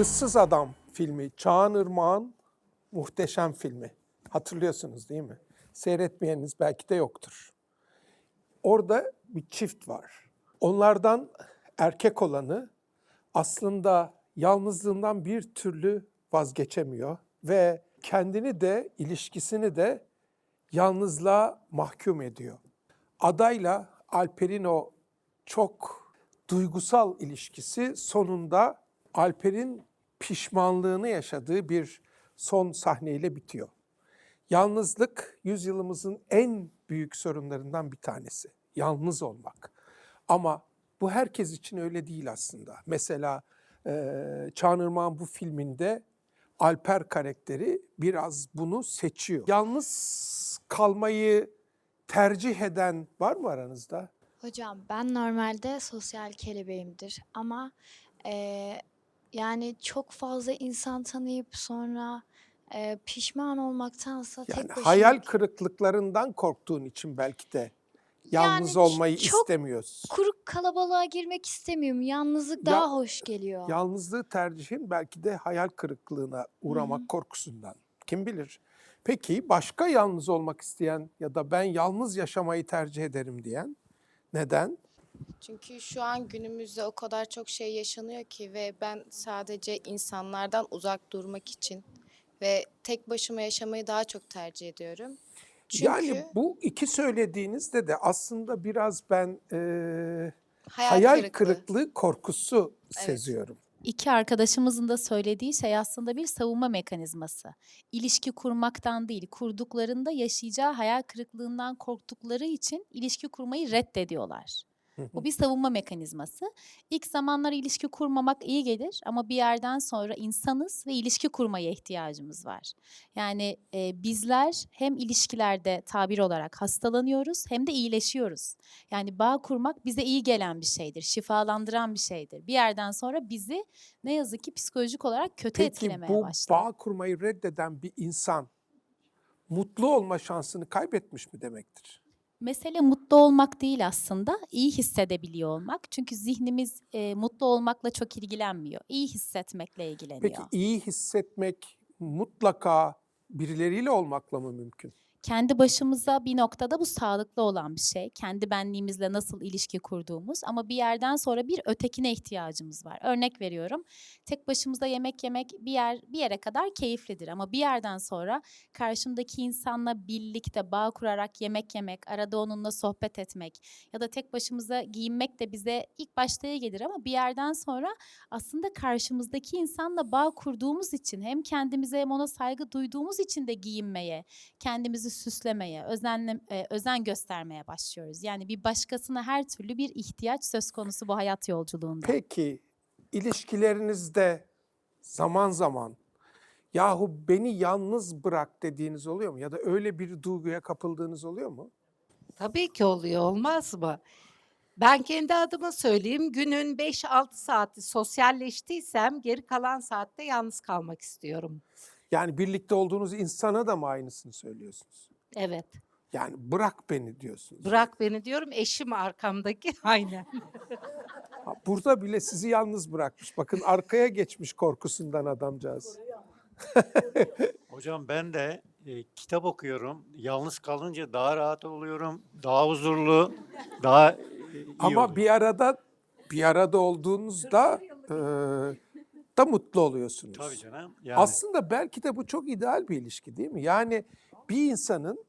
Issız Adam filmi, Çağan Irmak'ın muhteşem filmi. Hatırlıyorsunuz değil mi? Seyretmeyeniniz belki de yoktur. Orada bir çift var. Onlardan erkek olanı aslında yalnızlığından bir türlü vazgeçemiyor ve kendini de ilişkisini de yalnızlığa mahkum ediyor. Adayla Alper'in o çok duygusal ilişkisi sonunda Alper'in pişmanlığını yaşadığı bir son sahneyle bitiyor. Yalnızlık yüzyılımızın en büyük sorunlarından bir tanesi. Yalnız olmak. Ama bu herkes için öyle değil aslında. Mesela eee Çağan Irmak'ın bu filminde Alper karakteri biraz bunu seçiyor. Yalnız kalmayı tercih eden var mı aranızda? Hocam ben normalde sosyal kelebeğimdir ama eee, yani çok fazla insan tanıyıp sonra eee, pişman olmaktansa tek Yani başına hayal kırıklıklarından korktuğun için belki de yalnız Yani olmayı çok istemiyorsun. kuruk kalabalığa girmek istemiyorum. Yalnızlık Ya- daha hoş geliyor. Yalnızlığı tercihin belki de hayal kırıklığına uğramak korkusundan. Kim bilir? Peki başka yalnız olmak isteyen ya da ben yalnız yaşamayı tercih ederim diyen neden? Çünkü şu an günümüzde o kadar çok şey yaşanıyor ki ve ben sadece insanlardan uzak durmak için ve tek başıma yaşamayı daha çok tercih ediyorum. Çünkü Yani bu iki söylediğinizde de aslında biraz ben eee, hayal, hayal kırıklığı. kırıklığı korkusu Evet. seziyorum. İki arkadaşımızın da söylediği şey aslında bir savunma mekanizması. İlişki kurmaktan değil, kurduklarında yaşayacağı hayal kırıklığından korktukları için ilişki kurmayı reddediyorlar. Bu bir savunma mekanizması. İlk zamanlar ilişki kurmamak iyi gelir ama bir yerden sonra insanız ve ilişki kurmaya ihtiyacımız var. Yani e, bizler hem ilişkilerde tabir olarak hastalanıyoruz hem de iyileşiyoruz. Yani bağ kurmak bize iyi gelen bir şeydir, şifalandıran bir şeydir. Bir yerden sonra bizi ne yazık ki psikolojik olarak kötü Peki etkilemeye bu başlar. bağ kurmayı reddeden bir insan mutlu olma şansını kaybetmiş mi demektir? Mesele mutlu olmak değil aslında, iyi hissedebiliyor olmak. Çünkü zihnimiz e, mutlu olmakla çok ilgilenmiyor. İyi hissetmekle ilgileniyor. Peki iyi hissetmek mutlaka birileriyle olmakla mı mümkün? Kendi başımıza bir noktada bu sağlıklı olan bir şey. Kendi benliğimizle nasıl ilişki kurduğumuz ama bir yerden sonra bir ötekine ihtiyacımız var. Örnek veriyorum. Tek başımıza yemek yemek bir yer bir yere kadar keyiflidir ama bir yerden sonra karşımdaki insanla birlikte bağ kurarak yemek yemek, arada onunla sohbet etmek ya da tek başımıza giyinmek de bize ilk başta iyi gelir ama bir yerden sonra aslında karşımızdaki insanla bağ kurduğumuz için hem kendimize hem ona saygı duyduğumuz için de giyinmeye, kendimizi süslemeye, özenle, e, özen göstermeye başlıyoruz. Yani bir başkasına her türlü bir ihtiyaç söz konusu bu hayat yolculuğunda. Peki ilişkilerinizde zaman zaman yahu beni yalnız bırak dediğiniz oluyor mu? Ya da öyle bir duyguya kapıldığınız oluyor mu? Tabii ki oluyor, olmaz mı? Ben kendi adıma söyleyeyim, günün 5-6 saati sosyalleştiysem geri kalan saatte yalnız kalmak istiyorum. Yani birlikte olduğunuz insana da mı aynısını söylüyorsunuz? Evet, Yani bırak beni diyorsunuz. bırak beni diyorum, eşim arkamdaki, aynen. Burada bile sizi yalnız bırakmış. Bakın arkaya geçmiş korkusundan adamcağız. Hocam ben de e, kitap okuyorum. Yalnız kalınca daha rahat oluyorum. Daha huzurlu, daha e, iyi Ama oluyor. bir arada bir arada olduğunuzda e, da mutlu oluyorsunuz. Tabii canım. Yani Aslında belki de bu çok ideal bir ilişki değil mi? Yani bir insanın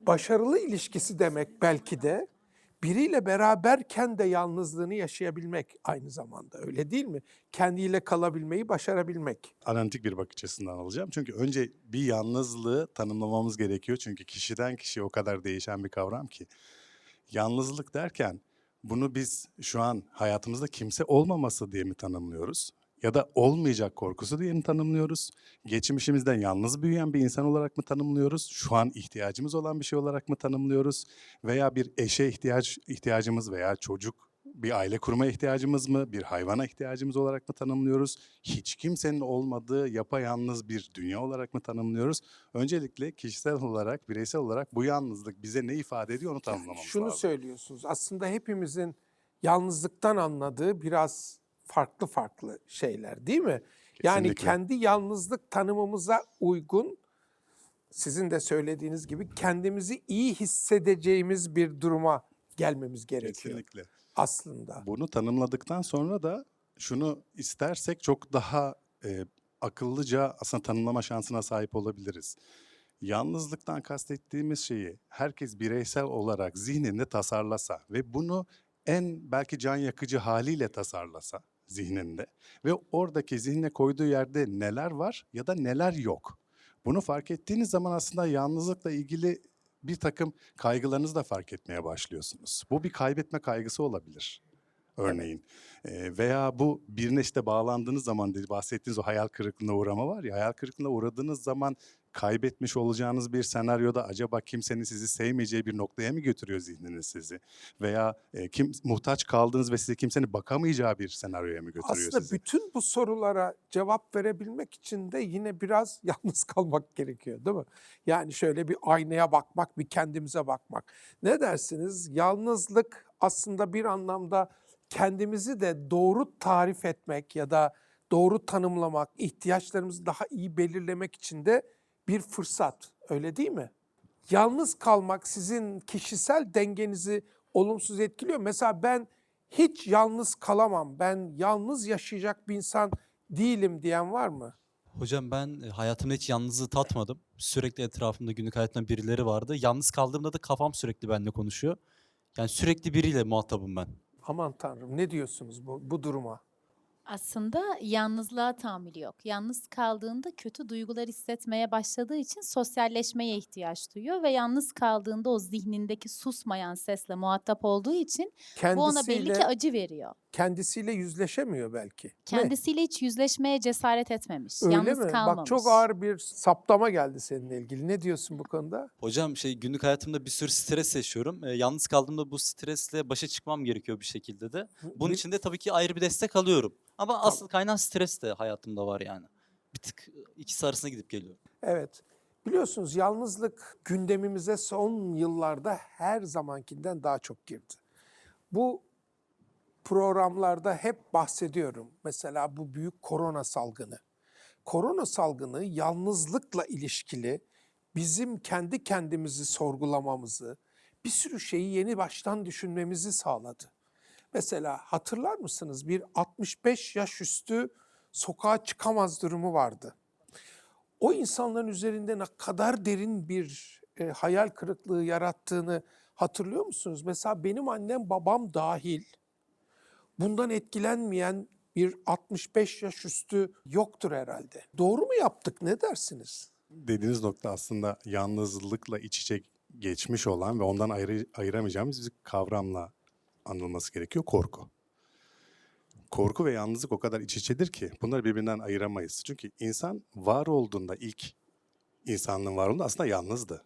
başarılı ilişkisi demek belki de biriyle beraberken de yalnızlığını yaşayabilmek aynı zamanda öyle değil mi? Kendiyle kalabilmeyi başarabilmek. analitik bir bakış açısından alacağım. Çünkü önce bir yalnızlığı tanımlamamız gerekiyor. Çünkü kişiden kişiye o kadar değişen bir kavram ki. Yalnızlık derken bunu biz şu an hayatımızda kimse olmaması diye mi tanımlıyoruz? Ya da olmayacak korkusu diye mi tanımlıyoruz? Geçmişimizden yalnız büyüyen bir insan olarak mı tanımlıyoruz? Şu an ihtiyacımız olan bir şey olarak mı tanımlıyoruz? Veya bir eşe ihtiyaç ihtiyacımız veya çocuk bir aile kurma ihtiyacımız mı, bir hayvana ihtiyacımız olarak mı tanımlıyoruz? Hiç kimsenin olmadığı yapayalnız bir dünya olarak mı tanımlıyoruz? Öncelikle kişisel olarak, bireysel olarak bu yalnızlık bize ne ifade ediyor onu tanımlamamız Şunu lazım. söylüyorsunuz. Aslında hepimizin yalnızlıktan anladığı biraz farklı farklı şeyler değil mi? Yani Kesinlikle. kendi yalnızlık tanımımıza uygun sizin de söylediğiniz gibi kendimizi iyi hissedeceğimiz bir duruma gelmemiz gerekiyor Kesinlikle. Aslında. Bunu tanımladıktan sonra da şunu istersek çok daha e, akıllıca aslında tanımlama şansına sahip olabiliriz. Yalnızlıktan kastettiğimiz şeyi herkes bireysel olarak zihninde tasarlasa ve bunu en belki can yakıcı haliyle tasarlasa zihninde ve oradaki zihne koyduğu yerde neler var ya da neler yok. Bunu fark ettiğiniz zaman aslında yalnızlıkla ilgili bir takım kaygılarınızı da fark etmeye başlıyorsunuz. Bu bir kaybetme kaygısı olabilir örneğin. Veya bu birine işte bağlandığınız zaman dedi, bahsettiğiniz o hayal kırıklığına uğrama var ya, hayal kırıklığına uğradığınız zaman kaybetmiş olacağınız bir senaryoda acaba kimsenin sizi sevmeyeceği bir noktaya mı götürüyor zihniniz sizi? Veya e, kim muhtaç kaldığınız ve size kimsenin bakamayacağı bir senaryoya mı götürüyor Aslında sizi? bütün bu sorulara cevap verebilmek için de yine biraz yalnız kalmak gerekiyor değil mi? Yani şöyle bir aynaya bakmak, bir kendimize bakmak. Ne dersiniz? Yalnızlık aslında bir anlamda kendimizi de doğru tarif etmek ya da doğru tanımlamak, ihtiyaçlarımızı daha iyi belirlemek için de bir fırsat. Öyle değil mi? Yalnız kalmak sizin kişisel dengenizi olumsuz etkiliyor. Mesela ben hiç yalnız kalamam, ben yalnız yaşayacak bir insan değilim diyen var mı? Hocam ben e, hayatımda hiç yalnızlığı tatmadım. Sürekli etrafımda günlük hayatımda birileri vardı. Yalnız kaldığımda da kafam sürekli benimle konuşuyor. Yani sürekli biriyle muhatabım ben. Aman tanrım ne diyorsunuz bu, bu duruma? Aslında yalnızlığa tahammülü yok. Yalnız kaldığında kötü duygular hissetmeye başladığı için sosyalleşmeye ihtiyaç duyuyor ve yalnız kaldığında o zihnindeki susmayan sesle muhatap olduğu için bu ona belli Kendisiyle, ki acı veriyor. kendisiyle yüzleşemiyor belki. Ne? Kendisiyle hiç yüzleşmeye cesaret etmemiş. Öyle yalnız mi? kalmamış. Bak çok ağır bir saptama geldi seninle ilgili. Ne diyorsun bu konuda? Hocam şey günlük hayatımda bir sürü stres yaşıyorum. E, yalnız kaldığımda bu stresle başa çıkmam gerekiyor bir şekilde de. Bunun için de tabii ki ayrı bir destek alıyorum. Ama asıl kaynağı stres de hayatımda var yani. Bir tık e, ikisi arasında gidip geliyorum. Evet. Biliyorsunuz yalnızlık gündemimize son yıllarda her zamankinden daha çok girdi. Bu programlarda hep bahsediyorum. Mesela bu büyük korona salgını. Korona salgını yalnızlıkla ilişkili bizim kendi kendimizi sorgulamamızı, bir sürü şeyi yeni baştan düşünmemizi sağladı. Mesela hatırlar mısınız bir 65 yaş üstü sokağa çıkamaz durumu vardı o insanların üzerinde ne kadar derin bir e, hayal kırıklığı yarattığını hatırlıyor musunuz? Mesela benim annem babam dahil bundan etkilenmeyen bir 65 yaş üstü yoktur herhalde. Doğru mu yaptık ne dersiniz? Dediğiniz nokta aslında yalnızlıkla iç içe geçmiş olan ve ondan ayrı, ayıramayacağımız bir kavramla anılması gerekiyor. Korku. Korku ve yalnızlık o kadar iç içedir ki bunları birbirinden ayıramayız. Çünkü insan var olduğunda ilk insanlığın var olduğunda aslında yalnızdı.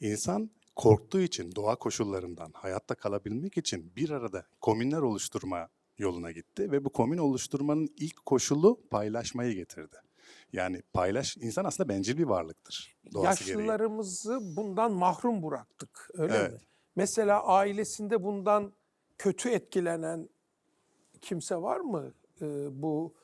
İnsan korktuğu için doğa koşullarından hayatta kalabilmek için bir arada komünler oluşturma yoluna gitti ve bu komün oluşturmanın ilk koşulu paylaşmayı getirdi. Yani paylaş insan aslında bencil bir varlıktır. Doğası gereği. Yaşlılarımızı bundan mahrum bıraktık öyle mi? Evet. Mesela ailesinde bundan kötü etkilenen kimse var mı? Ee, bu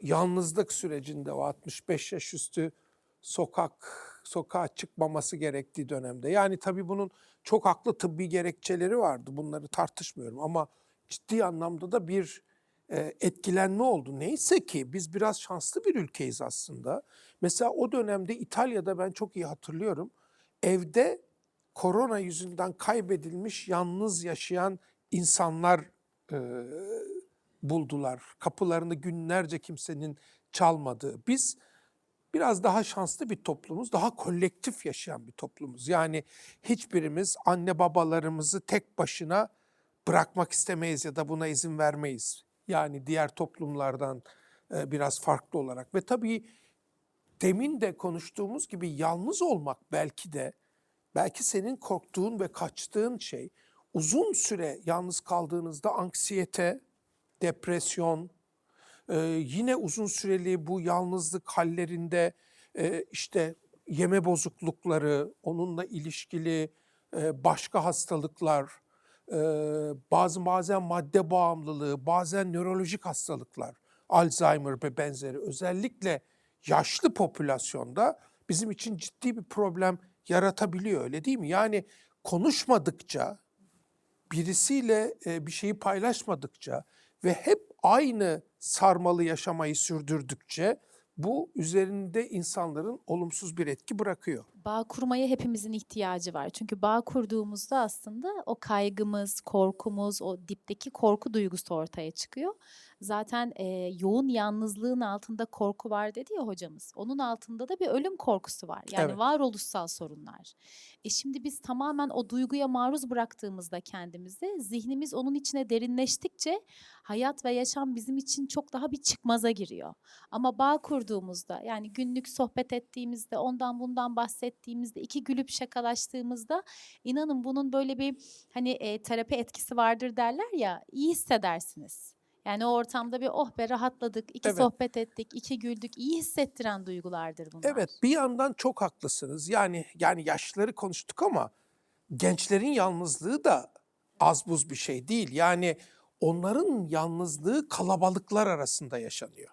yalnızlık sürecinde o 65 yaş üstü sokak sokağa çıkmaması gerektiği dönemde. Yani tabii bunun çok haklı tıbbi gerekçeleri vardı. Bunları tartışmıyorum ama ciddi anlamda da bir e, etkilenme oldu. Neyse ki biz biraz şanslı bir ülkeyiz aslında. Mesela o dönemde İtalya'da ben çok iyi hatırlıyorum. Evde korona yüzünden kaybedilmiş yalnız yaşayan insanlar e, buldular. Kapılarını günlerce kimsenin çalmadığı. Biz biraz daha şanslı bir toplumuz, daha kolektif yaşayan bir toplumuz. Yani hiçbirimiz anne babalarımızı tek başına bırakmak istemeyiz ya da buna izin vermeyiz. Yani diğer toplumlardan biraz farklı olarak ve tabii demin de konuştuğumuz gibi yalnız olmak belki de belki senin korktuğun ve kaçtığın şey uzun süre yalnız kaldığınızda anksiyete, depresyon, e, yine uzun süreli bu yalnızlık hallerinde e, işte yeme bozuklukları, onunla ilişkili e, başka hastalıklar, e, bazı bazen madde bağımlılığı, bazen nörolojik hastalıklar, Alzheimer ve benzeri özellikle yaşlı popülasyonda bizim için ciddi bir problem yaratabiliyor öyle değil mi? Yani konuşmadıkça, birisiyle e, bir şeyi paylaşmadıkça ve hep aynı sarmalı yaşamayı sürdürdükçe bu üzerinde insanların olumsuz bir etki bırakıyor. Bağ kurmaya hepimizin ihtiyacı var. Çünkü bağ kurduğumuzda aslında o kaygımız, korkumuz, o dipteki korku duygusu ortaya çıkıyor. Zaten e, yoğun yalnızlığın altında korku var dedi ya hocamız. Onun altında da bir ölüm korkusu var. Yani Evet. varoluşsal sorunlar. E şimdi biz tamamen o duyguya maruz bıraktığımızda kendimizi, zihnimiz onun içine derinleştikçe hayat ve yaşam bizim için çok daha bir çıkmaza giriyor. Ama bağ kurduğumuzda yani günlük sohbet ettiğimizde ondan bundan bahsettiğimizde iki gülüp şakalaştığımızda inanın bunun böyle bir hani e, terapi etkisi vardır derler ya iyi hissedersiniz. Yani o ortamda bir oh be rahatladık, iki Evet. sohbet ettik, iki güldük. iyi hissettiren duygulardır bunlar. Evet, bir yandan çok haklısınız. Yani yani yaşlıları konuştuk ama gençlerin yalnızlığı da az buz bir şey değil. Yani onların yalnızlığı kalabalıklar arasında yaşanıyor.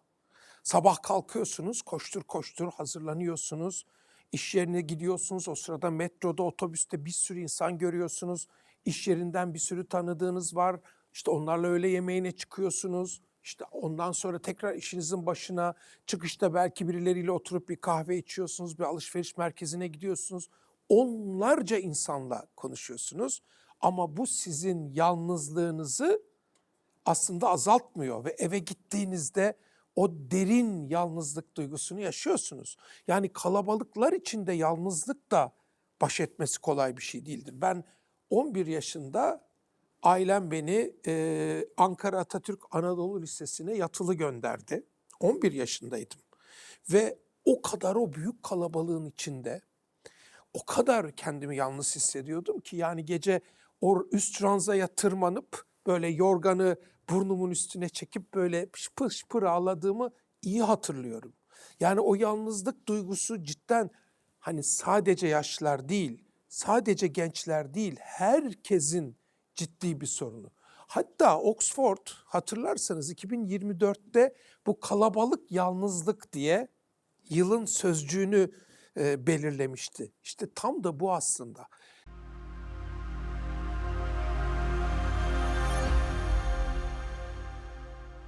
Sabah kalkıyorsunuz, koştur koştur hazırlanıyorsunuz. İş yerine gidiyorsunuz. O sırada metroda, otobüste bir sürü insan görüyorsunuz. İş yerinden bir sürü tanıdığınız var. İşte onlarla öğle yemeğine çıkıyorsunuz. İşte ondan sonra tekrar işinizin başına çıkışta belki birileriyle oturup bir kahve içiyorsunuz, bir alışveriş merkezine gidiyorsunuz. Onlarca insanla konuşuyorsunuz ama bu sizin yalnızlığınızı aslında azaltmıyor ve eve gittiğinizde o derin yalnızlık duygusunu yaşıyorsunuz. Yani kalabalıklar içinde yalnızlık da baş etmesi kolay bir şey değildir. Ben 11 yaşında ailem beni e, Ankara Atatürk Anadolu Lisesi'ne yatılı gönderdi. 11 yaşındaydım. Ve o kadar o büyük kalabalığın içinde o kadar kendimi yalnız hissediyordum ki yani gece o üst ranzaya tırmanıp böyle yorganı burnumun üstüne çekip böyle şıpır şıpır ağladığımı iyi hatırlıyorum. Yani o yalnızlık duygusu cidden hani sadece yaşlılar değil, sadece gençler değil, herkesin ciddi bir sorunu. Hatta Oxford hatırlarsanız 2024'te bu kalabalık yalnızlık diye yılın sözcüğünü e, belirlemişti. İşte tam da bu aslında.